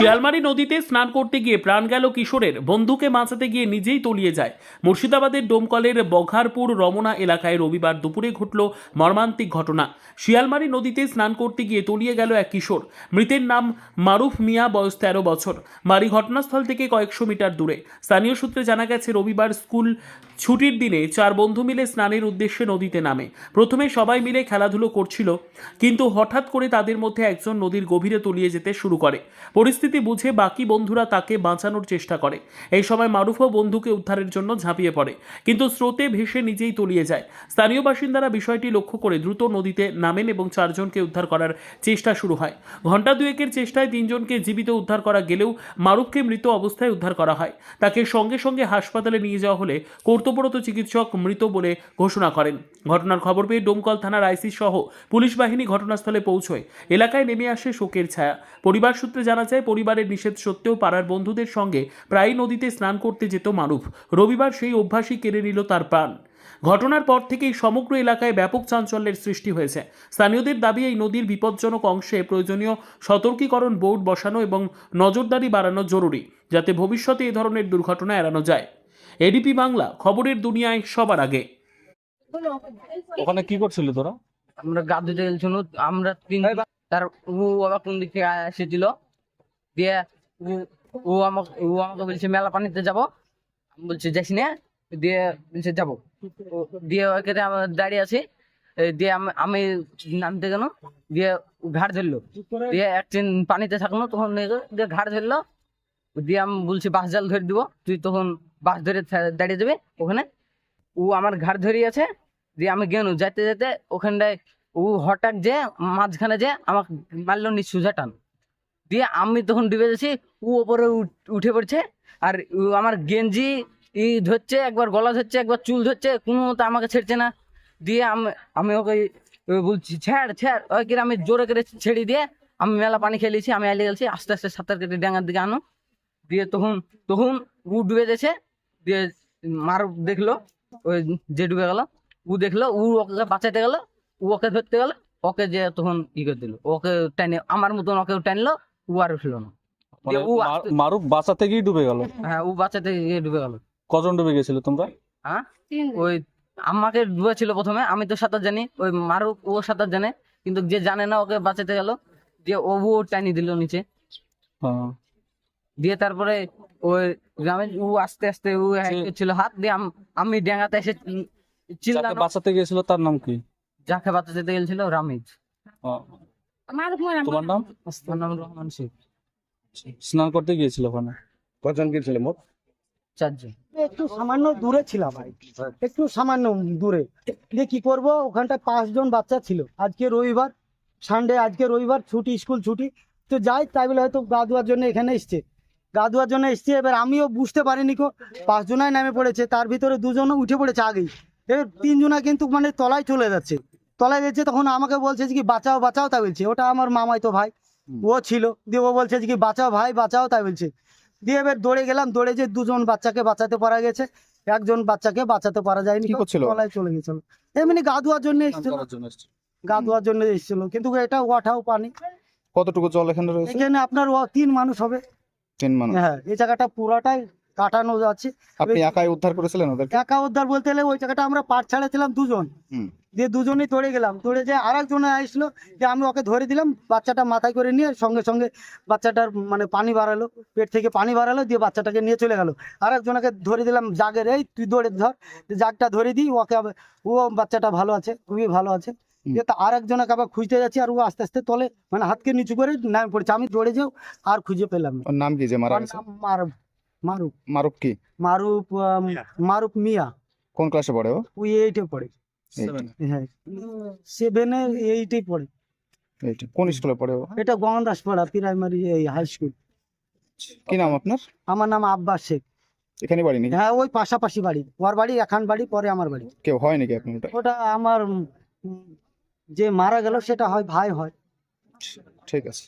শিয়ালমারি নদীতে স্নান করতে গিয়ে প্রাণ গেল কিশোরের। বন্ধুকে বাঁচাতে গিয়ে নিজেই তলিয়ে যায়। মুর্শিদাবাদের ডোমকলের বঘারপুর রমনা এলাকায় রবিবার দুপুরে ঘটল মর্মান্তিক ঘটনা। শিয়ালমারি নদীতে স্নান করতে গিয়ে তলিয়ে গেল এক কিশোর। মৃতের নাম মারুফ মিয়া, বয়স তেরো বছর। বাড়ি ঘটনাস্থল থেকে কয়েকশো মিটার দূরে। স্থানীয় সূত্রে জানা গেছে, রবিবার স্কুল ছুটির দিনে চার বন্ধু মিলে স্নানের উদ্দেশ্যে নদীতে নামে। প্রথমে সবাই মিলে খেলাধুলো করছিল, কিন্তু হঠাৎ করে তাদের মধ্যে একজন নদীর গভীরে তলিয়ে যেতে শুরু করে। পরিস্থিতি বুঝে বাকি বন্ধুরা তাকে বাঁচানোর চেষ্টা করে। এই সময় মারুফও বন্ধুকে উদ্ধারের জন্য ঝাঁপিয়ে পড়ে। কিন্তু স্রোতে ভেসে নিজেই তলিয়ে যায়। স্থানীয় বাসিন্দারা বিষয়টি লক্ষ্য করে দ্রুত নদীতে নামেন এবং চারজনকে উদ্ধার করার চেষ্টা শুরু হয়। ঘণ্টা দুয়েকের চেষ্টায় তিনজনকে জীবিত উদ্ধার করা গেলেও মারুফকে মৃত অবস্থায় উদ্ধার করা হয়। তাকে সঙ্গে সঙ্গে হাসপাতালে নিয়ে যাওয়া হলে কর্তব্যরত চিকিৎসক মৃত বলে ঘোষণা করেন। ঘটনার খবর পেয়ে ডোমকল থানার আইসি সহ পুলিশ বাহিনী ঘটনাস্থলে পৌঁছয়। এলাকায় নেমে আসে শোকের ছায়া। পরিবার সূত্রে জানা যায় পরিবারের নিষেধ সত্ত্বেও পাড়ার বন্ধুদের সঙ্গে প্রায়ই নদীতে স্নান করতে যেত মারুফ। রবিবার সেই অভ্যাসই কেড়ে নিল তার প্রাণ। ঘটনার পর থেকেই সমগ্র এলাকায় ব্যাপক চাঞ্চল্যের সৃষ্টি হয়েছে। স্থানীয়দের দাবি এই নদীর বিপজ্জনক অংশে প্রয়োজনীয় সতর্কীকরণ বোর্ড বসানো এবং নজরদারি বাড়ানো জরুরি যাতে ভবিষ্যতে এ ধরনের দুর্ঘটনা এড়ানো যায়। এডিপি বাংলা খবরের দুনিয়ায় সবার আগে। ওখানে কি করছিল তোরা? আমরা গা ধুতে গেছিল আমরা তিন তার ও আবার কোন দিক থেকে এসেছিল? দিয়ে ও- আমাকে ও আমাকে বলছে, মেলা পানিতে যাব। আমি বলছি, যাইস না। দিয়ে বলছে, যাব। দিয়ে ওখানে আমরা দাঁড়িয়ে আছি। দিয়ে আমি- আমি নামতে গেল, দিয়ে ঘাট ধরলো। দিয়ে একদিন পানিতে থাকল, তখন দিয়ে ঘাট ধরলো, দিয়ে আমি বলছি, বাস জাল ধরে দিব, তুই তখন বাস ধরে দাঁড়িয়ে যাবে ওখানে। ও আমার ঘাট ধরিয়ে আছে, দিয়ে আমি গেল যাইতে যেতে ওখানটায় ও হঠাৎ যে, মাঝখানে যে আমাকে মারলো নি সুজা টান দিয়ে আমি তখন ডুবে যাচ্ছি ও ওপরে উঠ- পড়ছে। আর আমার গেঞ্জি ই ধরছে, একবার গলা ধরছে, একবার চুল ধরছে, কোনো মতো আমাকে ছেড়ছে না। দিয়ে আমি আমি ওকে বলছি, ছেড় ছেড়। ওই করে আমি জোরে করে ছেড়ে দিয়ে আমি মেলা পানি খেলেছি আমি আইলে গেছি, আস্তে আস্তে সাঁতার কেটে ড্যাঙার দিকে আনো। দিয়ে তখন তখন উ ডুবে যাচ্ছে দিয়ে মার দেখল, ওই যে ডুবে গেল, উ দেখল ও ওকে বাঁচাতে গেল ও ওকে ধরতে গেল, ওকে যে তখন ই করে দিল, ওকে টানে, আমার মতন ওকে টানলো ও আর উঠল না। মানে ও মারুফ বাঁচাতে গিয়ে ডুবে গেল? হ্যাঁ ও বাঁচাতে গিয়ে ডুবে গেল। কজন ডুবে গেছিল তোমরা? হ্যাঁ? ওই আমাকে ডুবেছিল প্রথমে আমি তো সাঁতার জানি ওই মারুক ও সাঁতার জানে কিন্তু যে জানে না ওকে বাঁচাতে গেল দিয়ে ও ও টানি দিল নিচে। হ্যাঁ। দিয়ে তারপরে ওই গ্রামে ও আস্তে আস্তে ও সে- ছিল হাত দিয়ে আম- আমি ডেঙ্গাতে এসে যাকে চিল্লানো বাঁচাতে গিয়েছিল তার নাম কি? যাকে বাঁচাতে গেছিল রামিজ। তোমার নাম? আমার নাম রহমান শেখ। স্নান করতে গিয়েছিল ওখানে? কজন মোট? চারজন। একটু সামান্য দূরে ছিলাম আর একটু সামান্য দূরে। দিয়ে কি করব ওখানটা পাঁচজন বাচ্চা ছিল। আজকে রবিবার সানডে আজকে রবিবার ছুটি স্কুল ছুটি। তো যাই তাই বলে হয়তো গা ধোয়ার জন্য এখানে এসছে। গা ধোয়ার জন্য এসছে এবার আমিও বুঝতে পারিনি কো পাঁচজনায় নামে পড়েছে। তার ভিতরে দুজনও উঠে পড়েছে আগেই। এবার তিনজনা কিন্তু মানে তলায় চলে যাচ্ছে। তলায় যাচ্ছে তখন আমাকে বলছে যে কি বাঁচাও বাঁচাও তাই বলছে। ওটা আমার মামাই তো ভাই। ও ছিল। দিয়ে ও বলছে যে কি বাঁচাও ভাই বাঁচাও তাই বলছে। দিয়ে এবার দৌড়ে গেলাম। দৌড়ে যে দুজন বাচ্চাকে বাঁচাতে পারা গেছে একজন বাচ্চাকে বাঁচাতে পারা যায়নি। তলায় চলে গেছিল। এমনি গা ধোয়ার জন্য এসেছিল। গা ধোয়ার জন্য এসেছিল। কিন্তু এটা ওঠাও পানি। কতটুকু জল এখানে রয়েছে? এখানে আপনার তিন মানুষ হবে। তিন মানুষ। হ্যাঁ এই জায়গাটা পুরোটাই কাটানো যাচ্ছে আপনি একাই উদ্ধার করেছিলেন ওদেরকে? একা উদ্ধার বলতে গেলে ওই জায়গাটা আমরা পাট ছাড়াছিলাম দুজন। হুম। দিয়ে দুজনেই দৌড়ে গেলাম দৌড়ে যে আর একজনে আসলো যে আমি ওকে ধরে দিলাম বাচ্চাটা মাথায় করে নিয়ে সঙ্গে সঙ্গে বাচ্চাটার মানে পানি বাড়ালো পেট থেকে পানি বাড়ালো দিয়ে বাচ্চাটাকে নিয়ে চলে গেল। আর একজনকে ধরে দিলাম জাগের এই তুই দৌড়ে ধর জাগটা ধরে দিই ওকে ও বাচ্চাটা ভালো আছে খুবই ভালো আছে। তা আর একজনকে আবার খুঁজতে যাচ্ছি আর ও আস্তে আস্তে তলে মানে হাতকে নিচু করে নামে পড়েছে আমি দৌড়ে যাও আর খুঁজে পেলাম নাম কি যে মারা ওর মারুফ মারুফ। মারুফ কি? মারুফ মারুফ মিয়া। কোন ক্লাসে পড়ে ও? ওই এইটে পড়ে। হ্যাঁ সেভেনে এইটেই পড়ে। এইটা। কোন স্কুলে পড়ে ও? এটা গঙ্গাদাসপাড়া প্রাইমারি এই হাই স্কুল কি নাম আপনার? আমার নাম আব্বাস শেখ। এখানে বাড়ি নাকি? হ্যাঁ ওই পাশাপাশি বাড়ি। ওর বাড়ি এখান বাড়ি পরে আমার বাড়ি। কেউ হয় নাকি এখন ওটা? ওটা আমার যে মারা গেল সেটা হয় ভাই হয়। ঠিক আছে।